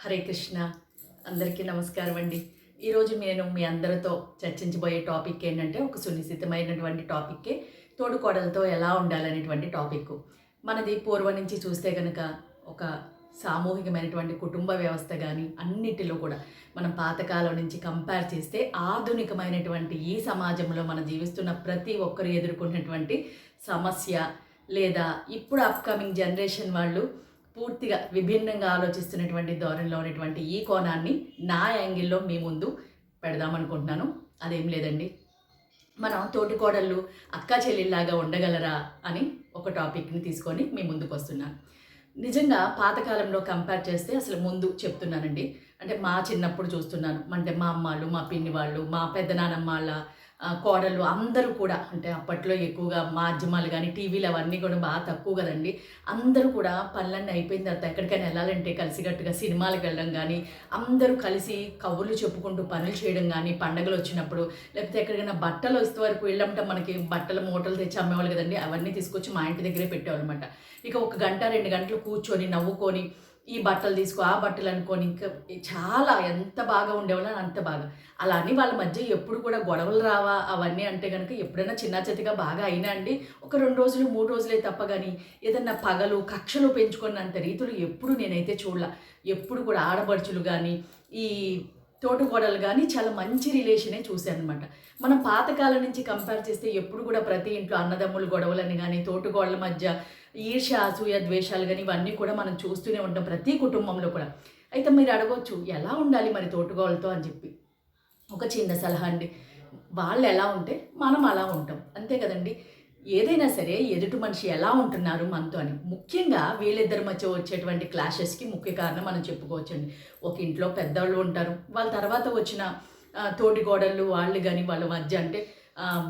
హరే కృష్ణ అందరికీ నమస్కారం అండి. ఈరోజు నేను మీ అందరితో చర్చించబోయే టాపిక్ ఏంటంటే ఒక సునిశ్చితమైనటువంటి టాపిక్కే తోడుకోడలతో ఎలా ఉండాలనేటువంటి టాపిక్ మనది పూర్వం నుంచి చూస్తే కనుక ఒక సామూహికమైనటువంటి కుటుంబ వ్యవస్థ కానీ అన్నిటిలో కూడా మనం పాతకాలం నుంచి కంపేర్ చేస్తే ఆధునికమైనటువంటి ఈ సమాజంలో మనం జీవిస్తున్న ప్రతి ఒక్కరు ఎదుర్కొన్నటువంటి సమస్య లేదా ఇప్పుడు అప్కమింగ్ జనరేషన్ వాళ్ళు పూర్తిగా విభిన్నంగా ఆలోచిస్తున్నటువంటి ధోరణిలో ఉన్నటువంటి ఈ కోణాన్ని నా యాంగిల్లో మీ ముందు పెడదామనుకుంటున్నాను అదేం లేదండి. మనం తోటికోడళ్ళు అక్క చెల్లెల్లాగా ఉండగలరా అని ఒక టాపిక్ని తీసుకొని మీ ముందుకు వస్తున్నాను. నిజంగా పాతకాలంలో కంపేర్ చేస్తే అసలు ముందు చెప్తున్నానండి. అంటే మా చిన్నప్పుడు చూస్తున్నాను. అంటే మా అమ్మాళ్ళు మా పిన్ని వాళ్ళు మా పెద్దనానమ్మ వాళ్ళ కోడలు అందరూ కూడా అంటే అప్పట్లో ఎక్కువగా మాధ్యమాలు కానీ టీవీలు అవన్నీ కూడా బాగా తక్కువ కదండి. అందరూ కూడా పనులన్నీ అయిపోయిన తర్వాత ఎక్కడికైనా వెళ్ళాలంటే కలిసికట్టుగా సినిమాలకు వెళ్ళడం కానీ అందరూ కలిసి కబుర్లు చెప్పుకుంటూ పనులు చేయడం కానీ పండగలు వచ్చినప్పుడు లేకపోతే ఎక్కడికైనా బట్టలు వస్తే వరకు వెళ్ళమంటే మనకి బట్టలు మూటలు తెచ్చి అమ్మేవాళ్ళు కదండి. అవన్నీ తీసుకొచ్చి మా ఇంటి దగ్గరే పెట్టేవాళ్ళు అనమాట ఇక ఒక గంట రెండు గంటలు కూర్చొని నవ్వుకొని ఈ బట్టలు తీసుకో ఆ బట్టలు అనుకోని ఇంకా చాలా ఎంత బాగా ఉండేవాళ్ళని అంత బాగా. అలా అని వాళ్ళ మధ్య ఎప్పుడు కూడా గొడవలు రావా అవన్నీ అంటే కనుక ఎప్పుడైనా చిన్న చితిగా బాగా అయినా అండి. ఒక రెండు రోజులు మూడు రోజులే తప్ప కానీ ఏదన్నా పగలు కక్షలు పెంచుకున్నంత రీతులు ఎప్పుడు నేనైతే చూడలా. ఎప్పుడు కూడా ఆడపడుచులు కానీ ఈ తోటగోడలు కానీ చాలా మంచి రిలేషనే చూశాను అనమాట మనం పాతకాలం నుంచి కంపేర్ చేస్తే ఎప్పుడు కూడా ప్రతి ఇంట్లో అన్నదమ్ములు గొడవలని కానీ తోటగోడల మధ్య ఈర్ష్య అసూయ ద్వేషాలు కానీ ఇవన్నీ కూడా మనం చూస్తూనే ఉంటాం ప్రతి కుటుంబంలో కూడా. అయితే మీరు అడగొచ్చు ఎలా ఉండాలి మరి తోటగోళ్ళతో అని చెప్పి? ఒక చిన్న సలహా అండి. వాళ్ళు ఎలా ఉంటే మనం అలా ఉంటాం. అంతే కదండి. ఏదైనా సరే ఎదుటి మనిషి ఎలా ఉంటున్నారు మనతో అని. ముఖ్యంగా వీళ్ళిద్దరి మధ్య వచ్చేటువంటి క్లాషెస్కి ముఖ్య కారణం మనం చెప్పుకోవచ్చండి. ఒక ఇంట్లో పెద్దవాళ్ళు ఉంటారు. వాళ్ళ తర్వాత వచ్చిన తోటి గోడలు వాళ్ళు కానీ వాళ్ళ మధ్య అంటే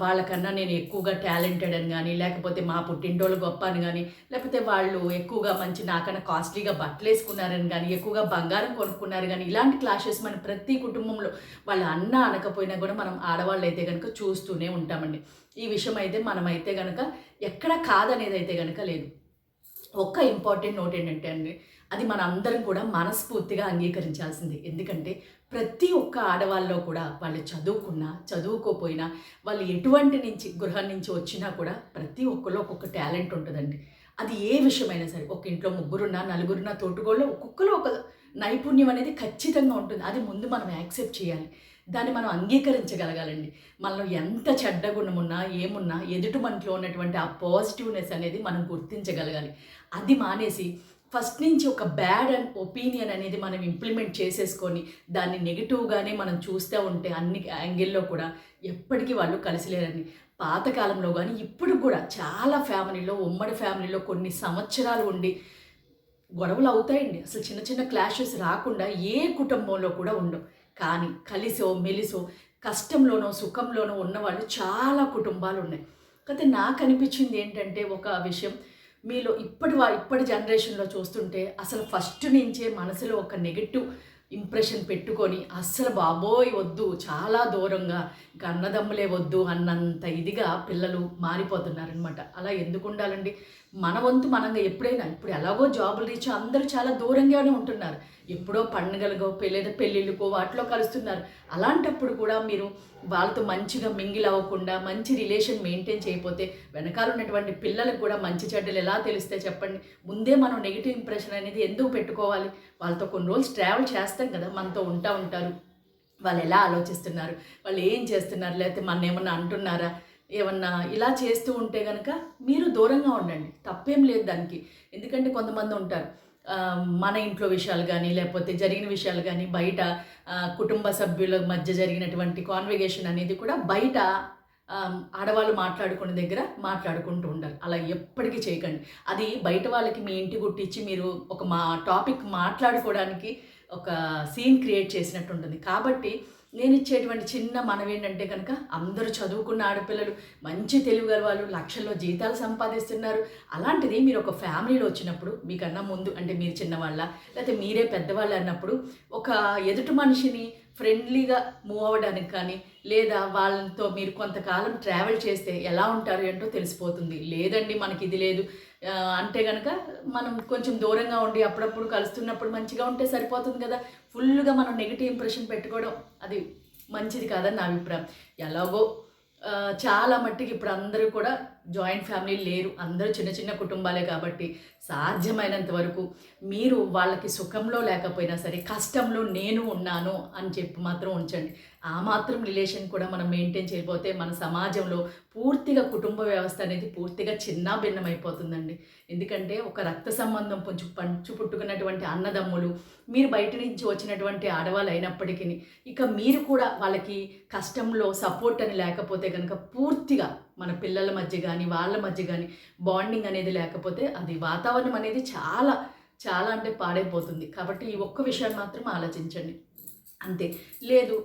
వాళ్ళకన్నా నేను ఎక్కువగా టాలెంటెడ్ అని కానీ లేకపోతే మా పుట్టింటోళ్ళు గొప్ప అని కానీ లేకపోతే వాళ్ళు ఎక్కువగా మంచి నాకన్నా కాస్ట్లీగా బట్టలు వేసుకున్నారని కానీ ఎక్కువగా బంగారం కొనుక్కున్నారు కానీ ఇలాంటి క్లాషెస్ మన ప్రతి కుటుంబంలో వాళ్ళ అన్న అనకపోయినా కూడా మనం ఆడవాళ్ళు అయితే కనుక చూస్తూనే ఉంటామండి. ఈ విషయం అయితే మనమైతే కనుక ఎక్కడ కాదనేది అయితే కనుక లేదు. ఒక్క ఇంపార్టెంట్ నోట్ ఏంటంటే అండి అది మన అందరం కూడా మనస్ఫూర్తిగా అంగీకరించాల్సింది. ఎందుకంటే ప్రతి ఒక్క ఆడవాళ్ళలో కూడా వాళ్ళు చదువుకున్నా చదువుకోపోయినా వాళ్ళు ఎటువంటి నుంచి గృహం నుంచి వచ్చినా కూడా ప్రతి ఒక్కరిలో ఒక్కొక్క టాలెంట్ ఉంటుందండి. అది ఏ విషయమైనా సరే ఒక ఇంట్లో ముగ్గురున్నా నలుగురున్నా తోటుగోళ్ళు ఒక్కొక్కరు ఒక నైపుణ్యం అనేది ఖచ్చితంగా ఉంటుంది. అది ముందు మనం యాక్సెప్ట్ చేయాలి. దాన్ని మనం అంగీకరించగలగాలండి. మనలో ఎంత చెడ్డ గుణం ఉన్నా ఏమున్నా ఎదుటి మనలో ఉన్నటువంటి ఆ పాజిటివ్నెస్ అనేది మనం గుర్తించగలగాలి. అది మానేసి ఫస్ట్ నుంచి ఒక బ్యాడ్ అండ్ ఒపీనియన్ అనేది మనం ఇంప్లిమెంట్ చేసేసుకొని దాన్ని నెగిటివ్గానే మనం చూస్తూ ఉంటే అన్ని యాంగిల్లో కూడా ఎప్పటికీ వాళ్ళు కలిసిలేరని పాతకాలంలో కానీ ఇప్పుడు కూడా చాలా ఫ్యామిలీలో ఉమ్మడి ఫ్యామిలీలో కొన్ని సంవత్సరాలు ఉండి గొడవలు అవుతాయండి. అసలు చిన్న చిన్న క్లాషెస్ రాకుండా ఏ కుటుంబంలో కూడా ఉండవు. కానీ కలిసో మెలిసో కష్టంలోనో సుఖంలోనో ఉన్నవాళ్ళు చాలా కుటుంబాలు ఉన్నాయి. కాకపోతే నాకు అనిపించింది ఏంటంటే ఒక విషయం మీలో ఇప్పటి వా ఇప్పటి జనరేషన్లో చూస్తుంటే అసలు ఫస్ట్ నుంచే మనసులో ఒక నెగటివ్ ఇంప్రెషన్ పెట్టుకొని అస్సలు బాబోయ్ వద్దు చాలా దూరంగా గన్నదమ్ములే వద్దు అన్నంత ఇదిగా పిల్లలు మారిపోతున్నారనమాట అలా ఎందుకు ఉండాలండి? మన వంతు మనంగా ఎప్పుడైనా ఇప్పుడు ఎలాగో జాబులు రీచ్ అందరూ చాలా దూరంగానే ఉంటున్నారు. ఎప్పుడో పండుగలకో లేదా పెళ్ళిళ్ళకో వాటిలో కలుస్తున్నారు. అలాంటప్పుడు కూడా మీరు వాళ్ళతో మంచిగా మింగిల్ అవ్వకుండా మంచి రిలేషన్ మెయింటైన్ చేయకపోతే వెనకాల ఉన్నటువంటి పిల్లలకు కూడా మంచి చెడ్డలు ఎలా తెలిస్తే చెప్పండి? ముందే మనం నెగిటివ్ ఇంప్రెషన్ అనేది ఎందుకు పెట్టుకోవాలి? వాళ్ళతో కొన్ని రోజులు ట్రావెల్ చేస్తాం కదా మనతో ఉంటా ఉంటారు. వాళ్ళు ఎలా ఆలోచిస్తున్నారు? వాళ్ళు ఏం చేస్తున్నారు? లేకపోతే మన ఏమన్నా అంటున్నారా? ఏమన్నా ఇలా చేస్తూ ఉంటే కనుక మీరు దూరంగా ఉండండి. తప్పేం లేదు దానికి. ఎందుకంటే కొంతమంది ఉంటారు. మన ఇంట్లో విషయాలు కానీ లేకపోతే జరిగిన విషయాలు కానీ బయట కుటుంబ సభ్యుల మధ్య జరిగినటువంటి కాన్వెగేషన్ అనేది కూడా బయట ఆడవాళ్ళు మాట్లాడుకునే దగ్గర మాట్లాడుకుంటూ ఉండాలి. అలా ఎప్పటికీ చేయకండి. అది బయట వాళ్ళకి మీ ఇంటి గుట్టించి మీరు ఒక మా టాపిక్ మాట్లాడుకోవడానికి ఒక సీన్ క్రియేట్ చేసినట్టు ఉంటుంది. కాబట్టి నేను ఇచ్చేటువంటి చిన్న మనవి ఏంటంటే కనుక అందరూ చదువుకున్న ఆడపిల్లలు మంచి తెలుగు గల వాళ్ళు లక్షల్లో జీతాలు సంపాదిస్తున్నారు. అలాంటిది మీరు ఒక ఫ్యామిలీలో వచ్చినప్పుడు మీకన్నా ముందు అంటే మీరు చిన్నవాళ్ళ లేకపోతే మీరే పెద్దవాళ్ళు అన్నప్పుడు ఒక ఎదుటి మనిషిని ఫ్రెండ్లీగా మూవ్ అవ్వడానికి కానీ లేదా వాళ్ళతో మీరు కొంతకాలం ట్రావెల్ చేస్తే ఎలా ఉంటారు ఏంటో తెలిసిపోతుంది. లేదండి మనకి ఇది లేదు. అంటే కనుక మనం కొంచెం దూరంగా ఉండి అప్పుడప్పుడు కలుస్తున్నప్పుడు మంచిగా ఉంటే సరిపోతుంది కదా. ఫుల్గా మనం నెగిటివ్ ఇంప్రెషన్ పెట్టుకోవడం అది మంచిది కాదని నా అభిప్రాయం. ఎలాగో చాలా మట్టికి ఇప్పుడు అందరూ కూడా జాయింట్ ఫ్యామిలీ లేరు. అందరూ చిన్న చిన్న కుటుంబాలే కాబట్టి సాధ్యమైనంత వరకు మీరు వాళ్ళకి సుఖంలో లేకపోయినా సరే కష్టంలో నేను ఉన్నాను అని చెప్పి మాత్రం ఉంచండి. ఆ మాత్రం రిలేషన్ కూడా మనం మెయింటైన్ చేయకపోతే మన సమాజంలో పూర్తిగా కుటుంబ వ్యవస్థ అనేది పూర్తిగా చిన్న భిన్నమైపోతుందండి ఎందుకంటే ఒక రక్త సంబంధం పంచు పంచు పుట్టుకున్నటువంటి అన్నదమ్ములు మీరు బయట నుంచి వచ్చినటువంటి ఆడవాళ్ళు అయినప్పటికీ ఇక మీరు కూడా వాళ్ళకి కష్టంలో సపోర్ట్ అని లేకపోతే కనుక పూర్తిగా మన పిల్లల మధ్య కానీ వాళ్ళ మధ్య కానీ బాండింగ్ అనేది లేకపోతే అది వాతావరణం అనేది చాలా చాలా అంటే పాడైపోతుంది. కాబట్టి ఈ ఒక్క విషయాన్ని మాత్రం ఆలోచించండి. అంతే. లేదు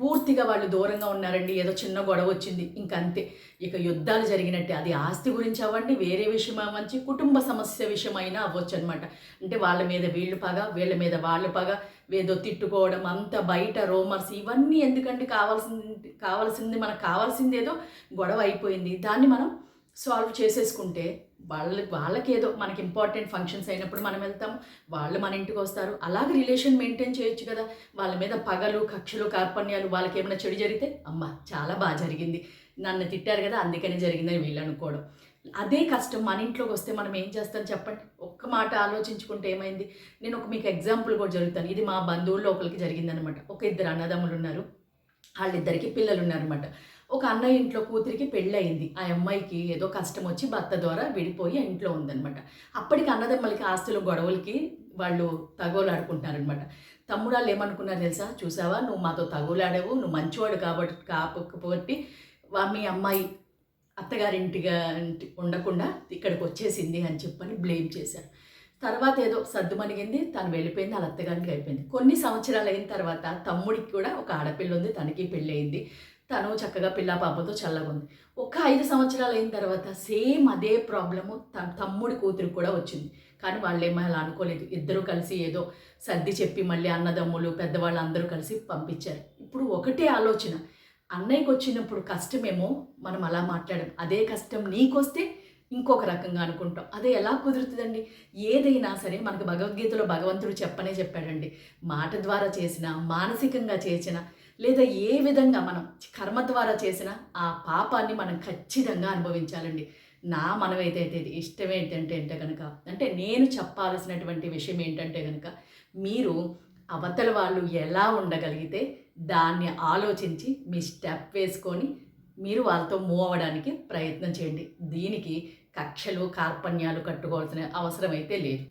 పూర్తిగా వాళ్ళు దూరంగా ఉన్నారండి. ఏదో చిన్న గొడవ వచ్చింది. ఇంక అంతే ఇక యుద్ధాలు జరిగినట్టే. అది ఆస్తి గురించి అవ్వండి వేరే విషయం అవ్వచ్చు కుటుంబ సమస్య విషయమైనా అవ్వచ్చు అనమాట అంటే వాళ్ళ మీద వీళ్ళు పగ వీళ్ళ మీద వాళ్ళు పగ ఏదో తిట్టుకోవడం అంత బయట రోమర్స్ ఇవన్నీ ఎందుకంటే కావాల్సింది కావాల్సింది మనకు కావాల్సిందేదో గొడవ అయిపోయింది. దాన్ని మనం సాల్వ్ చేసేసుకుంటే వాళ్ళ వాళ్ళకి ఏదో మనకి ఇంపార్టెంట్ ఫంక్షన్స్ అయినప్పుడు మనం వెళ్తాం వాళ్ళు మన ఇంటికి వస్తారు. అలాగే రిలేషన్ మెయింటైన్ చేయొచ్చు కదా. వాళ్ళ మీద పగలు కక్షలు కార్పణ్యాలు వాళ్ళకి ఏమైనా చెడు జరిగితే అమ్మ చాలా బాగా జరిగింది. నన్ను తిట్టారు కదా అందుకనే జరిగిందని వీళ్ళు అనుకోవడం. అదే కష్టం మన ఇంట్లోకి వస్తే మనం ఏం చేస్తాం చెప్పండి? ఒక్క మాట ఆలోచించుకుంటే ఏమైంది? నేను ఒక మీకు ఎగ్జాంపుల్ కూడా జరుగుతాను. ఇది మా బంధువుల్లో ఒకరికి జరిగిందనమాట ఒక ఇద్దరు అన్నదమ్ములు ఉన్నారు. వాళ్ళిద్దరికి పిల్లలు ఉన్నారనమాట ఒక అన్నయ్య ఇంట్లో కూతురికి పెళ్ళయింది. ఆ అమ్మాయికి ఏదో కష్టం వచ్చి భర్త ద్వారా విడిపోయి ఇంట్లో ఉందన్నమాట. అప్పటికి అన్నదమ్మలకి ఆస్తుల గొడవలకి వాళ్ళు తగోలాడుకుంటున్నారనమాట తమ్ముడు వాళ్ళు ఏమనుకున్నారు తెలుసా? చూసావా? నువ్వు మాతో తగోలాడావు నువ్వు మంచివాడు కాబట్టి కాకపోతే మీ అమ్మాయి అత్తగారింటిగా ఇంటి- ఉండకుండా ఇక్కడికి వచ్చేసింది అని చెప్పని బ్లేమ్ చేశారు. తర్వాత ఏదో సర్దుమణిగింది తను వెళ్ళిపోయింది వాళ్ళ అత్తగారికి అయిపోయింది. కొన్ని సంవత్సరాలు అయిన తర్వాత తమ్ముడికి కూడా ఒక ఆడపిల్ల ఉంది తనకి పెళ్ళయింది. తను చక్కగా పిల్ల పాపతో చల్లగా ఉంది ఒక ఐదు సంవత్సరాలు అయిన తర్వాత సేమ్ అదే ప్రాబ్లము తన తమ్ముడి కూతురికి కూడా వచ్చింది. కానీ వాళ్ళేమో అలా అనుకోలేదు. ఇద్దరూ కలిసి ఏదో సర్ది చెప్పి మళ్ళీ అన్నదమ్ములు పెద్దవాళ్ళు అందరూ కలిసి పంపించారు. ఇప్పుడు ఒకటే ఆలోచన. అన్నయ్యకి వచ్చినప్పుడు కష్టమేమో మనం అలా మాట్లాడం. అదే కష్టం నీకొస్తే ఇంకొక రకంగా అనుకుంటాం. అదే ఎలా కుదురుతుందండి? ఏదైనా సరే మనకు భగవద్గీతలో భగవంతుడు చెప్పనే చెప్పాడండి. మాట ద్వారా చేసిన మానసికంగా చేసిన లేదా ఏ విధంగా మనం కర్మ ద్వారా చేసిన ఆ పాపాన్ని మనం ఖచ్చితంగా అనుభవించాలండి. నా మనమైతే అయితే ఇది ఇష్టం ఏంటంటే అంటే కనుక అంటే నేను చెప్పాల్సినటువంటి విషయం ఏంటంటే కనుక మీరు అవతల వాళ్ళు ఎలా ఉండగలిగితే దాన్ని ఆలోచించి మీ స్టెప్ వేసుకొని మీరు వాళ్ళతో మూవ్ అవ్వడానికి ప్రయత్నం చేయండి. దీనికి కక్షలు కార్పణ్యాలు కట్టుకోవాల్సిన అవసరం అయితే లేదు.